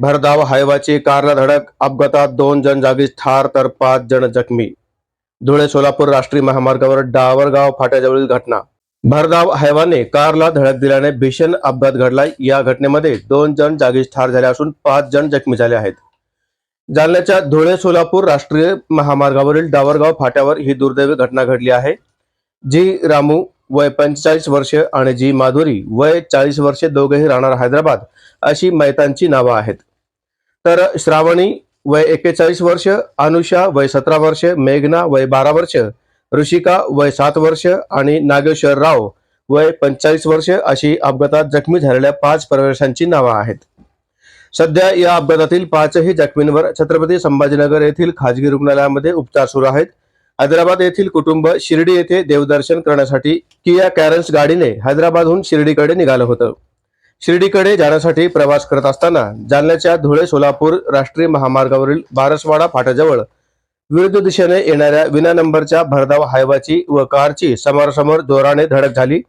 भरधाव हायवाची कारला धडक अपघातात दोन जण जागीच ठार तर पाच जण जखमी. धुळे सोलापूर राष्ट्रीय महामार्गावर डावरगाव फाट्याजवळील घटना. भरधाव हायवाने कारला धडक दिल्याने भीषण अपघात घडलाय या घटनेमध्ये दोन जण जागीच ठार झाले असून पाच जण जखमी झाले आहेत. जालन्याच्या धुळे सोलापूर राष्ट्रीय महामार्गावरील डावरगाव फाट्यावर ही दुर्दैवी घटना घडली आहे. जी रामू वय पंचेचाळीस वर्ष आणि जी माधुरी वय चाळीस वर्षे दोघेही राहणार हैदराबाद अशी मैतांची नावं आहेत. तर श्रावणी वय एक्केचाळीस वर्ष अनुषा वय सतरा वर्ष मेघना वय बारा वर्ष ऋषिका वय सात वर्ष आणि नागेश्वर राव वय पंचेचाळीस वर्ष अशी अपघातात जखमी झालेल्या पाच प्रवाशांची नावं आहेत. सध्या या अपघातातील पाचही जखमींवर छत्रपती संभाजीनगर येथील खाजगी रुग्णालयामध्ये उपचार सुरू आहेत. हैदराबाद येथील कुटुंब शिर्डी येथे देवदर्शन करण्यासाठी किया कॅरन्स गाडीने हैदराबादहून शिर्डीकडे निघालं होतं. शिर्डीकडे जाण्यासाठी प्रवास करत असताना जालन्याच्या धुळे सोलापूर राष्ट्रीय महामार्गावरील बारसवाडा फाट्याजवळ विरुद्ध दिशेने येणाऱ्या विना नंबरच्या भरधाव हायवाची व कारची समोरासमोर जोराने धडक झाली.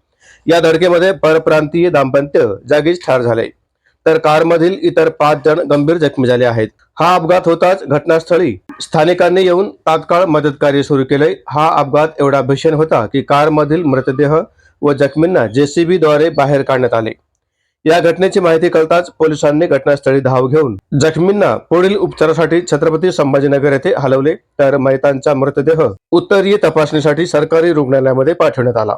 या धडकेमध्ये परप्रांतीय दाम्पत्य जागीच ठार झाले. तर कारमधील इतर पाच जण गंभीर जखमी झाले आहेत. हा अपघात होताच घटनास्थळी स्थानिकांनी येऊन तात्काळ मदत कार्य सुरू केले. हा अपघात एवढा भीषण होता की कारमधील मृतदेह व जखमींना जेसीबीद्वारे बाहेर काढण्यात आले. या घटनेची माहिती कळताच पोलिसांनी घटनास्थळी धाव घेऊन जखमींना पुढील उपचारासाठी छत्रपती संभाजीनगर येथे हलवले तर मैतांचा मृतदेह उत्तरीय तपासणीसाठी सरकारी रुग्णालयामध्ये पाठवण्यात आला.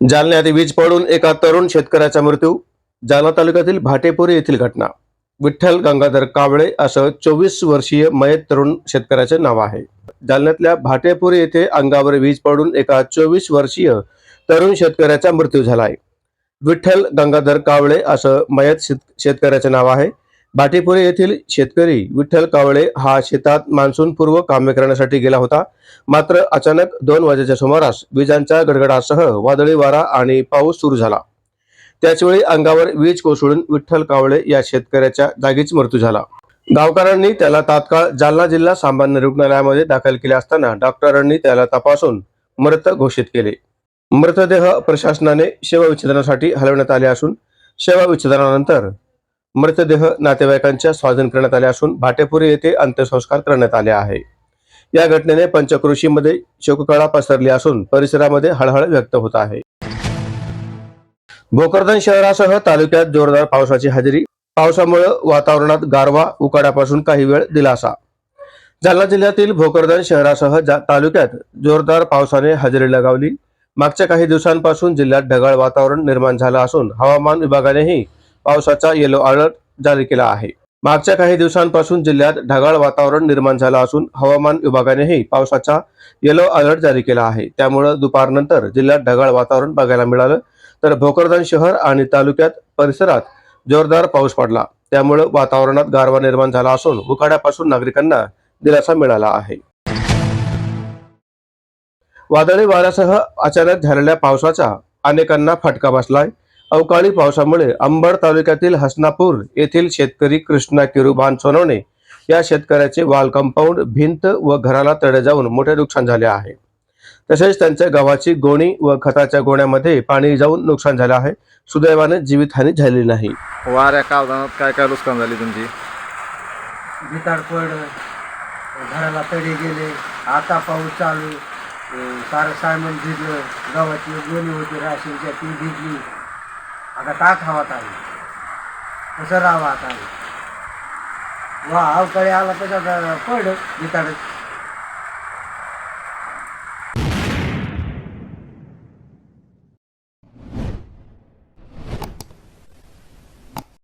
जालन्यात वीज पडून एका तरुण शेतकऱ्याचा मृत्यू जालना तालुक्यातील भाटेपुरी येथील घटना. विठ्ठल गंगाधर कावळे असं चोवीस वर्षीय मयत तरुण शेतकऱ्याचे नाव आहे. जालन्यातल्या भाटेपुरी येथे अंगावर वीज पडून एका चोवीस वर्षीय तरुण शेतकऱ्याचा मृत्यू झालाय. विठ्ठल गंगाधर कावळे असं मयत शेत- शेतकऱ्याचे नाव आहे. भाटेपुरी येथील शेतकरी विठ्ठल कावळे हा शेतात मान्सूनपूर्व कामे करण्यासाठी गेला होता. मात्र अचानक दोन वाजेच्या सुमारास विजांच्या गडगडासह वादळी वारा आणि पाऊस सुरू झाला. त्याचवेळी अंगावर वीज कोसळून विठ्ठल कावळे या शेतकऱ्याच्या जागीच मृत्यू झाला. गावकऱ्यांनी त्याला तात्काळ जालना जिल्हा सामान्य रुग्णालयामध्ये दाखल केले असताना डॉक्टरांनी त्याला तपासून मृत घोषित केले. मृतदेह प्रशासनाने शवविच्छेदनासाठी हलवण्यात आले असून शवविच्छेदनानंतर मृतदेह नातेवाईकांच्या स्वाधीन करण्यात आले असून भाटेपुरी येथे अंत्यसंस्कार करण्यात आले आहे. या घटनेने पंचक्रोशीमध्ये शोककळा पसरली असून परिसरामध्ये हळहळ व्यक्त होत आहे. भोकरदन शहरासह तालुक्यात जोरदार पावसाची हजेरी पावसामुळे वातावरणात गारवा उकाड्यापासून काही वेळ दिलासा. जालना जिल्ह्यातील भोकरदन शहरासह जा- तालुक्यात जोरदार पावसाने हजेरी लगावली. मागच्या काही दिवसांपासून जिल्ह्यात ढगाळ वातावरण निर्माण झालं असून हवामान विभागानेही पावसाचा येलो अलर्ट जारी केला आहे. मागच्या काही दिवसांपासून जिल्ह्यात ढगाळ वातावरण निर्माण झालं असून हवामान विभागानेही पावसाचा येलो अलर्ट जारी केला आहे. त्यामुळे दुपारनंतर जिल्ह्यात ढगाळ वातावरण बघायला मिळालं. तर भोकरदन शहर आणि तालुक्यात परिसरात जोरदार पाऊस पडला. त्यामुळे वातावरणात गारवा निर्माण झाला असून उकाड्यापासून नागरिकांना दिलासा मिळाला आहे. वादळी वाऱ्यासह अचानक झालेल्या पावसाचा अनेकांना फटका बसलाय. अवकाळी पावसामुळे अंबड तालुक्यातील हसनापूर येथील शेतकरी कृष्णा किरुबान सोनवणे या शेतकऱ्याचे वाल कंपाऊंड भिंत व घराला तडे जाऊन मोठे नुकसान झाले आहे. तसेच त्यांच्या गव्हाची गोणी व खताच्या गोण्यामध्ये पाणी जाऊन नुकसान झाले आहे. सुदैवाने जीवितहानी झाली नाही. वाऱ्या कावदानात काय काय नुकसान झाली तुमची? घराला तडे गेले. आता पाऊस चालू. अं, सारं सायमन भिजलं गव्हाची गोणी होती राशींच्या ती भिजली. आता का खावात आली कसं राहावं आता वा अवकाळी आला तर पड पडलं